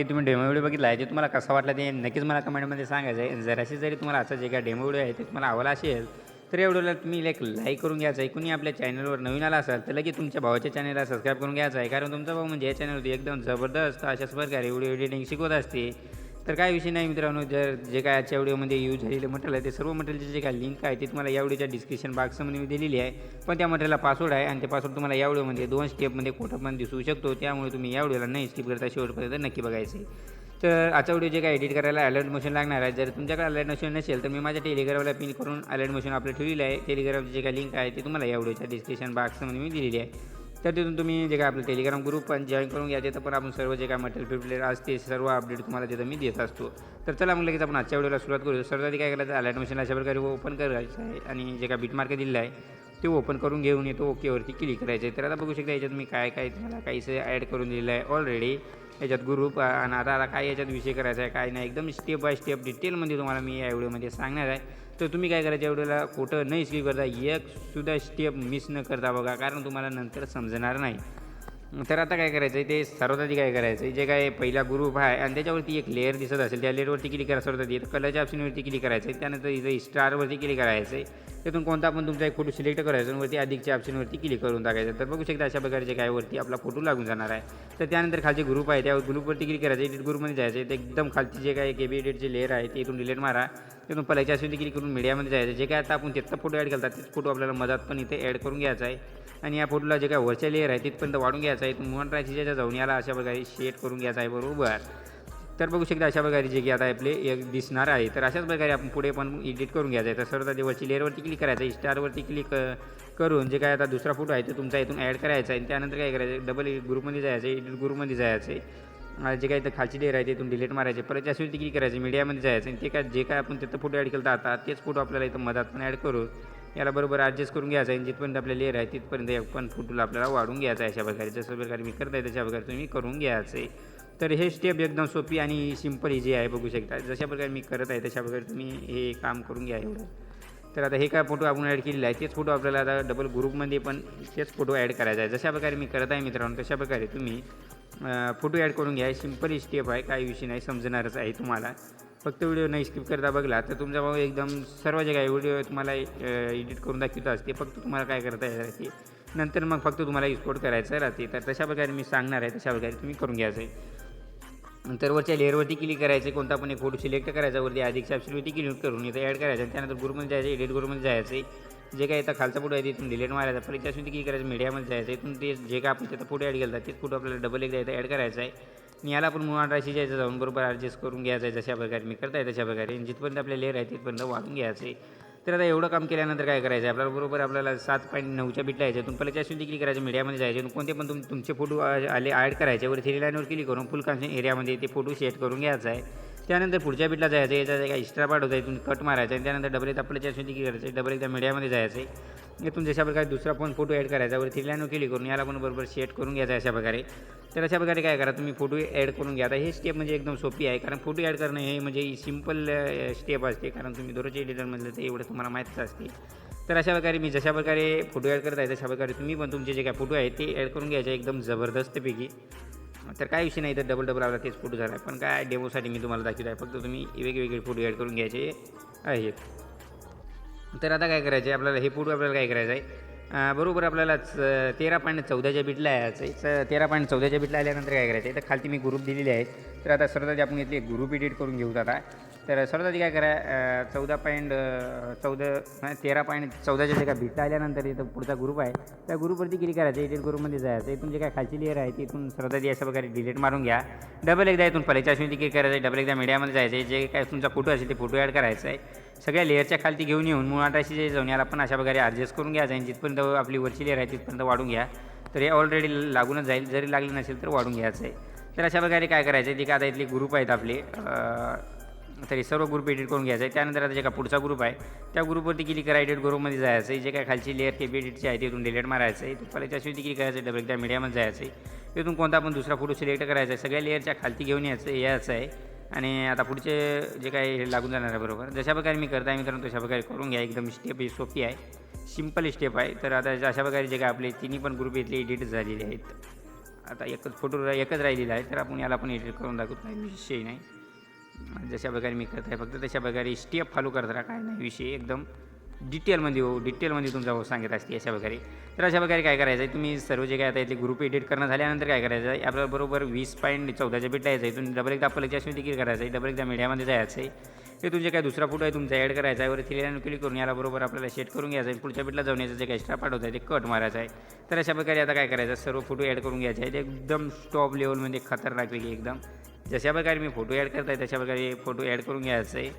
हे तुम्ही demo video बघितला आहे जे तुम्हाला कसा वाटला ते नक्कीच मला कमेंटमध्ये सांगायचं आहे जराशी जरी तुम्हाला असं जे काय डेमो व्हिडिओ आहे ते तुम्हाला आवडला असेल तर या व्हिडिओला तुम्ही एक लाईक करून घ्यायचं आहे कुणी आपल्या चॅनलवर नवीन आला असाल तर लगेच तुमच्या भावाच्या चॅनलला सबस्क्राईब करून घ्यायचं आहे कारण तुमचा भाऊ म्हणजे या चॅनलवरती एकदम जबरदस्त अशाच प्रकारे व्हिडिओ एडिटिंग शिकवत असते. तर काय विषय नाही मित्रांनो जर जे काय आजच्या व्हिडिओमध्ये यूज झालेलं मटेरियल आहे ते सर्व मटेरियलचे जे काय लिंक आहे ते तुम्हाला या व्हिडिओच्या डिस्क्रिप्शन बॉक्समध्ये मी दिलेली आहे. पण त्या मटेरियलला पासवर्ड आहे आणि ते पासवर्ड तुम्हाला या व्हिडिओमध्ये दोन स्टेपमध्ये कुठं पण दिसू शकतो. त्यामुळे तुम्ही या व्हिडिओला नाही स्किप करता शेवटपर्यंत नक्की बघायचं आहे. तर आजचा व्हिडिओ जे काय एडिट करायला अलर्ट मोशन लागणार आहे जर तुमच्याकडे अलर्ट मोशन नसेल तर मी माझ्या टेलिग्रामला पिन करून अलर्ट मोशन आपलं ठेवलेलं आहे. टेलिग्रामची जे काय लिंक आहे ते तुम्हाला या व्हिडिओच्या डिस्क्रिप्शन बॉक्समध्ये मी दिलेली आहे. तर तिथून तुम्ही जे काय आपलं टेलिग्राम ग्रुप पण जॉईन करून घ्या. तिथं पण आपण सर्व जे काय मटेरियल प्रिपेअर असते सर्व अपडेट तुम्हाला तिथं मी देत असतो. तर चला मग लगेच आपण आजच्या व्हिडिओला सुरुवात करू सर्वात आधी काय करायचं? अलर्ट मशीन अशा प्रकारे ओपन करायचं आहे आणि जे काय बीट मार्क दिलेलं आहे ते ओपन करून घेऊन येतो. ओकेवरती क्लिक करायचं आहे. तर आता बघू शकता याच्यात मी काय काय तुम्हाला काहीसं ॲड करून दिलेलं आहे ऑलरेडी याच्यात ग्रुप आणि आता आता काय याच्यात विषय करायचा आहे काय नाही. एकदम स्टेप बाय स्टेप डिटेलमध्ये तुम्हाला मी या व्हिडिओमध्ये सांगणार आहे. तर तुम्ही काय करायच्या व्हिडिओला कुठं नाही स्किप करता. एकसुद्धा स्टेप मिस न करता बघा कारण तुम्हाला नंतर समजणार नाही. तर आता काय करायचं आहे ते सर्वात आधी काय करायचं आहे जे काय पहिला ग्रुप आहे आणि त्याच्यावरती एक लेअर दिसत असेल त्या लेअरवरती क्लिक करा सर्वात आधी कलरच्या ऑप्शनवरती क्लिक करायचं आहे त्यानंतर इथं स्टारवरती क्लिक करायचं आहे त्यातून कोणता पण तुमचा एक फोटो सिलेक्ट करायचा आणि वरती अधिकच्या ऑप्शनवरती क्लिक करून टाकायचं. तर बघू शकता अशा प्रकारचे काय वरती आपला फोटो लागून जाणार आहे. तर त्यानंतर खालचे ग्रुप आहे त्या ग्रुपवरती क्लिक करायचं एडिट ग्रुपमध्ये जायचं ते एकदम खालची जे काय केबी एडिटचे लेअर आहे ते इथून डिलीट मारा. तिथून पहिल्याच्या असेल क्लिक करून मीडियामध्ये जायचं. जे काय आता आपण तिथं फोटो ॲड करतात तेच फोटो आपल्याला मधात पण इथे ॲड करून घ्यायचा आहे. आणि या फोटोला जे काय वरच्या लेअर आहे तिथपर्यंत वाढून घ्यायचं आहे. मोहन राशीच्या ज्याच्या जाऊन याला अशा प्रकारे शेड करून घ्यायचा आहे बरोबर. तर बघू शकता अशा प्रकारे जे की आता आपले एक दिसणार आहे. तर अशाच प्रकारे आपण पुढे पण एडिट करून घ्यायचं आहे. तर सर्व आधी वरची लेअरवरती क्लिक करायचं आहे. स्टारवरती क्लिक करून जे काय आता दुसरा फोटो आहे तो तुमचा इथून ॲड करायचा आहे. आणि त्यानंतर काय करायचं डबल ग्रुपमध्ये जायचं आहे एडिट ग्रुपमध्ये जायचं आहे. जे काय तर खालची लेअर आहे ते इथून डिलीट मारायचे. परत त्याच्यावरती क्लिक करायचं मीडियामध्ये जायचं आणि ते काय जे काय आपण तिथं फोटो ॲड केलं आता तेच फोटो आपल्याला इथं मधात पण ॲड करू याला बरोबर ॲडजस्ट करून घ्यायचं. आहे जिथपर्यंत आपल्या लेअर आहे तिथपर्यंत एक पण फोटोला आपल्याला वाढून घ्यायचा आहे अशा प्रकारे. जसं प्रकारे मी करत आहे तशा प्रकारे तुम्ही करून घ्यायचं. आहे तर हे स्टेप एकदम सोपी आणि सिंपल इझी आहे बघू शकता. जशा प्रकारे मी करत आहे तशा प्रकारे तुम्ही हे काम करून घ्या एवढं. तर आता हे काय फोटो आपण ॲड केलेला आहे तेच फोटो आपल्याला आता डबल ग्रुपमध्ये पण तेच फोटो ॲड करायचा आहे. जशा प्रकारे मी करत आहे मित्रांनो तशा प्रकारे तुम्ही फोटो ॲड करून घ्या. सिंपल स्टेप आहे काही विषय नाही समजणारच आहे तुम्हाला. फक्त व्हिडिओ नाही स्किप करता बघला तर तुमचा भाऊ एकदम सर्व जे काही व्हिडिओ तुम्हाला एडिट करून दाखवत असते. फक्त तुम्हाला काय करता येते नंतर मग फक्त तुम्हाला एक्सपोर्ट करायचं राहते. तर तशा प्रकारे मी सांगणार आहे तशा प्रकारे तुम्ही करून घ्यायचं आहे नंतर वरच्या लेअरवरती क्लिक करायचं कोणता पण एक फोटो सिलेक्ट करायचा वरती अधिक ऑप्शनवरती क्लिक करून इथं ॲड करायचं त्यानंतर ग्रुपमध्ये जायचं एडिट ग्रुपमध्ये जायचं. जे काय आता खालचा फोटो आहे तिथून डिलीट मारायचा. परत त्याच्यावरती क्लिक करायचं मीडियामध्ये जायचं. इथून ते जे काय आपण तिथं फोटो ॲड केला तेच फोटो आपल्याला डबल एकदा इथं ॲड करायचा आहे. आणि याला पण मुळात राशी जायचं जाऊन बरोबर ॲडजस्ट करून घ्यायचं आहे जशा प्रकारे मी करताय तशा प्रकारे. जिथपर्यंत आपल्या लेअर आहे तिथपर्यंत वाढून घ्यायचं. आहे तर आता एवढं काम केल्यानंतर काय करायचं? आहे आपल्याला बरोबर आपल्याला सात पॉईंट नऊच्या बिटला यायचं. तुम्ही पहिल्या त्याच्यावरती क्लिक करायचं मीडियामध्ये जायचे. कोणते पण तुम तुमचे फोटो आले ॲड करायचे. वर थ्री लाईनवर क्लिक करून फुल कन्शन एरियामध्ये ते फोटो सेट करून घ्यायचा आहे. त्यानंतर पुढच्या बीटला जायचं याचा काय एक्स्ट्रा पार्ट होता. तुम्ही कट मारायचा आणि त्यानंतर डबल एकदा आपल्या त्याच्यावरती की करायचं डबल एकदा मीडियामध्ये जायचं आहे. इथून जशा प्रकारे दुसरा पण फोटो ॲड करायचा वर थ्री क्लिक करून याला पण बरोबर सेट करून घ्यायचा अशा प्रकारे. तर अशा प्रकारे काय करा तुम्ही फोटो ॲड करून घ्या. आता हे स्टेप म्हणजे एकदम सोपी आहे कारण फोटो ॲड करणं हे म्हणजे सिंपल स्टेप असते. कारण तुम्ही दररोजच्या एडिटरमधलं ते एवढं तुम्हाला माहीतच असते. तर अशा प्रकारे मी जशा प्रकारे फोटो ॲड करत आहे तशा प्रकारे तुम्ही पण तुमचे जे काय फोटो आहेत ते ॲड करून घ्यायचे एकदम जबरदस्तपैकी. तर काय विषय नाही तर डबल डबल आपला तेच फोटो झाला आहे पण काय डेमोसाठी मी तुम्हाला दाखवत आहे फक्त तुम्ही वेगवेगळे फोटो ॲड करून घ्यायचे आहेत. तर आता काय करायचं आहे आपल्याला हे फोटो आपल्याला काय करायचं आहे बरोबर आपल्याला च तेरा पॉईंट चौदाच्या बिटला यायचं तेरा पॉईंट चौदाच्या बिटला आल्यानंतर काय करायचं आहे तर खालती मी ग्रुप दिलेले आहेत तर आता सर्वात आपण घेतली ग्रुप एडिट करून घेऊ आता. तर सर्वात आधी काय करा चौदा पॉईंट चौदा तेरा पॉईंट चौदाच्या जे काय बिटला आल्यानंतर इथं पुढचा ग्रुप आहे. त्या ग्रुपवरती क्लिक करायचं एडिट ग्रुपमध्ये जायचं इथून जे काय खालची लेअर आहे तिथून सर्वात आधी अशा प्रकारे डिलीट मारून घ्या. डबल एकदा इथून पहिल्याच्या असून क्लिक करायचं डबल एकदा मीडियामध्ये जायचं जे काय तुमचा फोटो असेल ते फोटो ॲड करायचा आहे. सगळ्या लेअरच्या खालती घेऊन येऊन मुळाटाशी जे जाऊन याला पण अशा प्रकारे ॲडजस्ट करून घ्यायचं आणि जिथपर्यंत आपली वरची लेअर आहे तिथपर्यंत वाढून घ्या. तर हे ऑलरेडी लागूनच जाईल. जरी लागले नसेल तर वाढून घ्यायचं आहे. तर अशा प्रकारे काय करायचं आहे जे का आता इथले ग्रुप आहेत आपले तरी सर्व ग्रुप एडिट करून घ्यायचं. आहे त्यानंतर आता जे काय पुढचा ग्रुप आहे त्या ग्रुपवरती क्लिक करा एडिट ग्रुपमध्ये जायचं आहे जे काय खालची लेअर के बी एडिटची आहे तिथून डिलीट मारायचं आहे तुम्हाला त्याच्यावरती क्लिक करायचं डबल त्या मीडियामध्ये जायचं आहे तिथून कोणता पण दुसरा फोटो सिलेक्ट करायचा आहे सगळ्या लेअरच्या खालती घेऊन यायचं यायचं आहे आणि आता पुढचे जे काही हे लागून जाणार आहे बरोबर. जशा प्रकारे मी करत आहे मित्रांनो तशा प्रकारे करून घ्या. एकदम स्टेप ही सोपी आहे. सिंपल स्टेप आहे. तर आता अशा प्रकारे जे काय आपले तिन्ही पण ग्रुप इथले एडिट झालेले आहेत. आता एकच फोटो एकच राहिलेला आहे. तर आपण याला पण एडिट करून दाखवत नाही. विषय नाही. जशा प्रकारे मी करत आहे फक्त तशा प्रकारे स्टेप फॉलो करत राहा काय नाही. विषय एकदम डिटेलमध्ये हो डिटेलमध्ये तुमचा हो सांगत असते अशा प्रकारे. तर अशा प्रकारे काय करायचं आहे तुम्ही सर्व जे काय आता इथले ग्रुप एडिट करणं झाल्यानंतर काय करायचं आहे आपल्याला बरोबर वीस पॉईंट चौदाच्या बिट यायचं आहे तुम्ही डबल एकदा आपल्याला जास्त देखील करायचं आहे डबल एकदा मीडियामध्ये जायचं आहे ते तुमचे काय दुसरा फोटो आहे तुमचा ॲड करायचा आहे वर थिलियानं क्लिक करून याला बरोबर आपल्याला सेट करून घ्यायचं आहे पुढच्या बिटला जाऊन यायचं जे काय एक्स्ट्रा पाठवत आहे ते कट मारायचं आहे तर अशा प्रकारे आता काय करायचं आहे, सर्व फोटो ॲड करून घ्यायचे आहे ते एकदम टॉप लेवलमध्ये खतरनाक वेगळी एकदम. जशा प्रकारे मी फोटो ॲड करत आहे तशा प्रकारे फोटो ॲड करून घ्यायचं आहे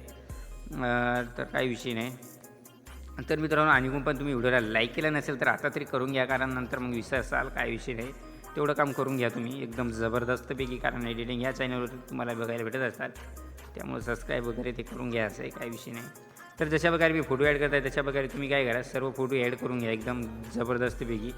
तर काही विषय नाही. तर मित्रांनो आणि पण तुम्ही व्हिडिओला लाईक केला नसेल तर आता तरी करून घ्या कारण नंतर मग विसरसाल काय विषय नाही. तेवढं काम करून घ्या तुम्ही. एकदम जबरदस्तपैकी कारण एडिटिंग ह्या चॅनलवर तुम्हाला बघायला भेटत असतात त्यामुळे सबस्क्राईब वगैरे ते करून घ्या असं आहे काही विषय नाही. तर जशा प्रकारे मी फोटो ॲड करत आहे तशा प्रकारे तुम्ही काय करा सर्व फोटो ॲड करून घ्या एकदम जबरदस्तपैकी.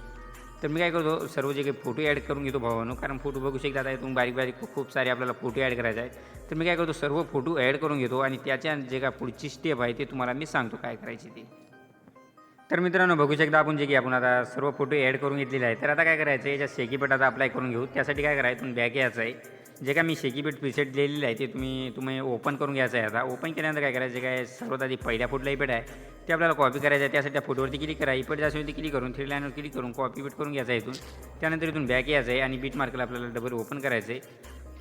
तर मी काय करतो सर्व जे काही फोटो ॲड करून घेतो भावानो कारण फोटो बघू शकता आता तुम्ही बारीक बारीक खूप- सारे आपल्याला फोटो ॲड करायचे आहेत. तर मी काय करतो सर्व फोटो ॲड करून घेतो आणि त्याच्या जे काय पुढची स्टेप आहे ते तुम्हाला मी सांगतो काय करायची ती. तर मित्रांनो बघू शकता आपण जे की आपण आता सर्व फोटो ॲड करून घेतलेले आहे तर आता काय करायचं आहे याच्यात शेकीपेट आता अप्लाय करून घेऊ. त्यासाठी काय करायचं तुम्ही बॅक यायचं आहे. जे काय मी शेकीपीठ प्रिसेट लिहिलेलं आहे ते तुम्ही तुम्ही ओपन करून घ्यायचं आहे आता. ओपन केल्यानंतर काय करायचं जे काय सर्वात आधी पहिल्या फुटला इपेट आहे ते आपल्याला कॉपी करायचं आहे. त्यासाठी त्या फोटोवरती क्लिक करा. इपेट जास्त होती क्लिक करून थ्री लाईनवर क्लिक करून कॉपी बीट करून घ्यायचं आहे इथून. त्यानंतर इथून बॅक यायचं आहे आणि बीट मार्कला आपल्याला डबल ओपन करायचं आहे.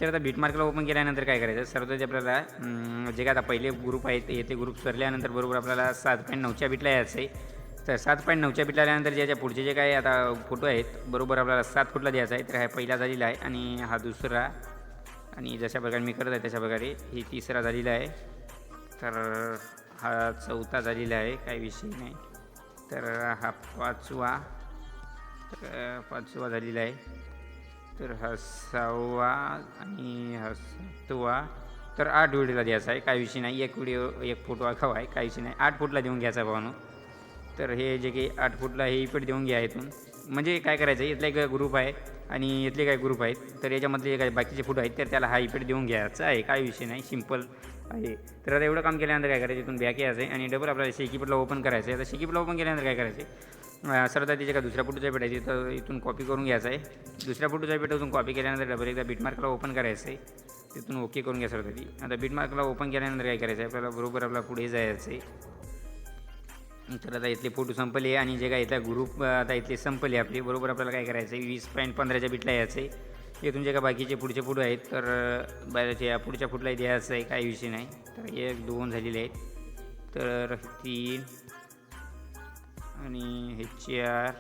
तर आता बीट मार्कला ओपन केल्यानंतर काय करायचं सर्वात आधी आपल्याला जे काय आता पहिले ग्रुप आहेत येथे ग्रुप सरल्यानंतर बरोबर आपल्याला सात पॉईंट नऊच्या बीटला यायचं आहे. तर सात पॉईंट नऊच्या बीटला आल्यानंतर ज्याच्या पुढचे जे काही आता फोटो आहेत बरोबर आपल्याला सात फुटला द्यायचा आहे. तर हा पहिला झालेला आहे आणि हा दुसरा आणि जशा प्रकारे मी करत आहे तशा प्रकारे ही तिसरा झालेला आहे. तर हा चौथा झालेला आहे काही विषय नाही. तर हा पाचवा तर पाचवा झालेला आहे. तर हा सहावा आणि हा सातवा. तर आठ व्हिडिओला द्यायचा आहे काही विषय नाही. एक व्हिडिओ एक फोटो आखावा आहे काही विषय नाही. आठ फुटला देऊन घ्यायचा भावानो. तर हे जे काही आठ फुटला हे इपट देऊन घ्या इथून. म्हणजे काय करायचं इथला एक ग्रुप आहे आणि इथले काही ग्रुप आहेत. तर याच्यामधले जे बाकीचे फोटो आहेत तर त्याला हा इपेट देऊन घ्यायचा आहे. काय विषय नाही सिंपल आहे. तर आता एवढं काम केल्यानंतर काय करायचं इथून बॅक यायचं आहे आणि डबल आपल्याला शेकीपटला ओपन करायचं आहे. आता शेकीपटला ओपन केल्यानंतर काय करायचं आहे? आता तिच्या का दुसऱ्या फोटोचा पेट आहे. तिथं इथून कॉपी करून घ्यायचा आहे. दुसऱ्या फोटोचा पेट इथून कॉपी केल्यानंतर डबल एकदा बीटमार्कला ओपन करायचं आहे. तिथून ओके करून घ्या सर आधी आता बीटमार्कला ओपन केल्यानंतर काय करायचं आहे? आपल्याला बरोबर आपल्याला पुढे जायचं आहे. तर आता इथले फोटो संपले आणि जे काय इथला ग्रुप आता इथले संपले आपले. बरोबर आपल्याला काय करायचं आहे वीस पॉईंट पंधराच्या बिटला यायचं आहे इथून जे काय बाकीचे पुढचे फोटो आहेत तर बाहेरच्या या पुढच्या फुटला द्यायचं आहे काही विषय नाही. तर एक दोन झालेले आहेत. तर तीन आणि हे चार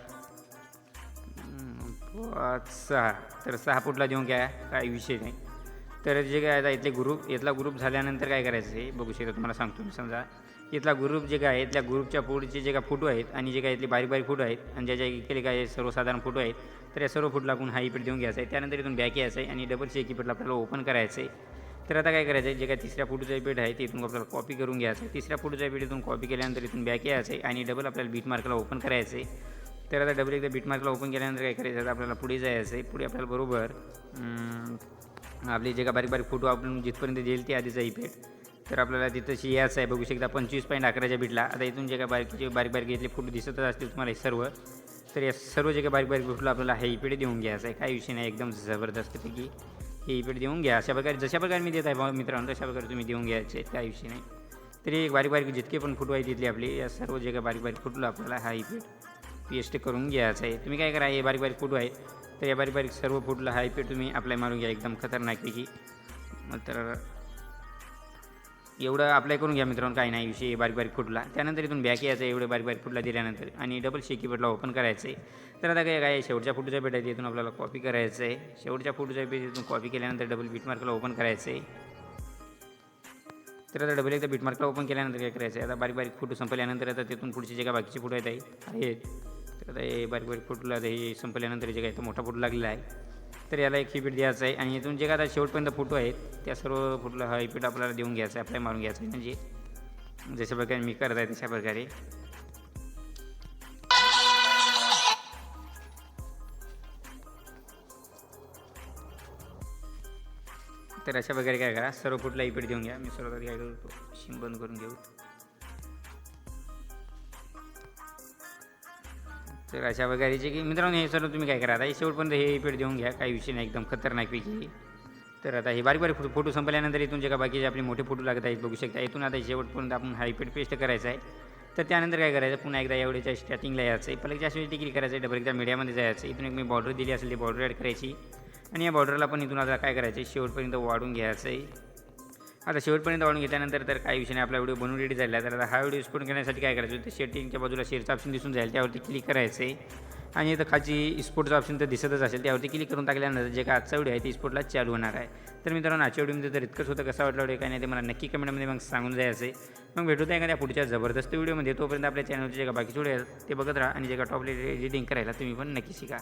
पाच सहा. तर सहा फुटला देऊन घ्या काही विषय नाही. तर जे काय आता इथले ग्रुप इथला ग्रुप झाल्यानंतर काय करायचं आहे बघू शकता तुम्हाला सांगतो मी समजा. इथला ग्रुप जे काय आहे इथल्या ग्रुपच्या पुढचे जे काय फोटो आहेत आणि जे काय इथले बारीक बारीक फोटो आहेत आणि ज्याच्या इकडे काय सर्वसाधारण फोटो आहेत तर या सर्व फोटोला आपण हा इपीट देऊन घ्यायचा आहे. त्यानंतर इथून बॅक यायचं आहे आणि डबल चेक इपेटला आपल्याला ओपन करायचं आहे. तर आता काय करायचं आहे जे काय तिसऱ्या फोटोचा इपीट आहे ते इथून आपल्याला कॉपी करून घ्यायचं आहे. तिसऱ्या फोटोचा इपीट इथून कॉपी केल्यानंतर इथून बॅक यायचं आहे आणि डबल आपल्याला बीट मार्कला ओपन करायचं आहे. तर आता डबल एकदा बीट मार्कला ओपन केल्यानंतर काय करायचं आहे आपल्याला पुढे जायचं आहे. पुढे आपल्याला बरोबर आपले जे का बारीक बारीक फोटो आपण जिथपर्यंत देईल ते आधीचा इफेक्ट तर आपल्याला तिथंशी यायचं आहे. बघू शकता पंचवीस पॉईंट अकराच्या बिटला आता इथून जे काय बारीकचे बारीक बारीक घेतले फोटो दिसतच असतील तुम्हाला हे सर्व. तर या सर्व जे काही बारीक बारीक फोटोला आपल्याला हे इपेड देऊन घ्यायचं आहे. काय विषय नाही एकदम जबरदस्तपैकी हे इपेड देऊन घ्या. अशा प्रकारे जशा प्रकारे मी देत आहे भाऊ मित्रांनो तशा प्रकारे तुम्ही देऊन घ्यायचे काय विषय नाही. तरी एक बारीक बारीक जितके पण फोटो आहे तिथले आपले या सर्व जे काय बारीक बारीक फोटोला आपल्याला हा इपेड पेस्ट करून घ्यायचं आहे. तुम्ही काय करा हे बारीक बारीक फोटो आहे. तर या बारीक बारीक सर्व फोटोला हा इफेक्ट तुम्ही अप्लाय मारून घ्या. एकदम खतरनाकपैकी. मग तर एवढं अप्लाय करून घ्या मित्रांनो काही नाही विषय बारीक बारीक फुटला. त्यानंतर इथून बॅक यायचं एवढं बारीक बारीक फुटला दिल्यानंतर. आणि डबल शेकी बटला ओपन करायचं आहे तर आता काय काय शेवटच्या फोटोच्या पेट आहे तिथून आपल्याला कॉपी करायचं आहे शेवटच्या फोटोच्या पेज इथून कॉपी केल्यानंतर डबल बीट मार्कला ओपन करायचं आहे तर आता डबल एकदा बीट मार्कला ओपन केल्यानंतर काय करायचं आहे आता बारीक बारीक फोटो संपल्यानंतर आता तिथून पुढचे जे काय बाकीचे फोटो आहेत आहेत. तर आता हे बारीक बारीक फोटोला हे संपल्यानंतर जे काय तो मोठा फोटो लागलेला आहे. तर याला एक हिपीट द्यायचं आहे. आणि इथून जे काय आता शेवटपर्यंत फोटो आहेत त्या सर्व फोटोला हा हिपीट आपल्याला देऊन घ्यायचं आहे अप्लाय मारून घ्यायचं आहे. म्हणजे जशा प्रकारे मी करत आहे तशा प्रकारे. तर अशा प्रकारे काय करा सर्व फुटला इपीट देऊन घ्या. मी सर्वात काय करतो शिम बंद करून घेऊ. तर अशा वगैरेचे की मित्रांनो हे सर्व तुम्ही काय करा आता हे शेवटपर्यंत हे पेड देऊन घ्या काही विषय नाही एकदम खतरनाकपैकी तर आता हे बारीक बारीक फोटो फोटो संपल्यानंतर इथून जे का बाकीचे आपले मोठे फोटो लागत आहेत बघू शकता. इथून आता शेवटपर्यंत आपण हायपेड पेस्ट करायचं आहे. तर त्यानंतर काय करायचं पुन्हा एकदा एवढ्याच्या स्टार्टिंगला यायचं आहे. पलकच्या अशी डिग्री करायचं आहे डबल एकदा मीडियामध्ये जायचं इथून एक मी बॉर्डर दिली असेल ती बॉर्डर ॲड करायची. आणि या बॉर्डरला पण इथून आता काय करायचं आहे शेवटपर्यंत वाढून घ्यायचं आहे. आता शेवटपर्यंत वाढून घेतल्यानंतर तर काही विषय नाही आपला व्हिडिओ बनवून रेडी झाला. तर आता हा व्हिडिओ एक्सपोर्ट करण्यासाठी काय करायचं तर शेटिंगच्या बाजूला शेअरचं ऑप्शन दिसून जाईल त्यावरती क्लिक करायचं आहे आणि इथं खालची स्पोर्टचं ऑप्शन तर दिसतच असेल त्यावरती क्लिक करून टाकल्यानंतर जे काय आजचा व्हिडिओ आहे ते स्पोर्टला चालू होणार आहे. तर मित्रांनो आजच्या व्हिडिओमध्ये तर इतकंच होतं कसा वाटला व्हिडिओ काय नाही ते मला नक्की कमेंटमध्ये मग सांगून जायचं आहे. मग भेटू त्या एखाद्या पुढच्या जबरदस्त व्हिडिओमध्ये. तोपर्यंत आपल्या चॅनलचे जे का बाकी व्हिडिओ आहेत ते बघत राहा. आणि जे का टॉप एडिटिंग करायला तुम्ही पण नक्की शिका.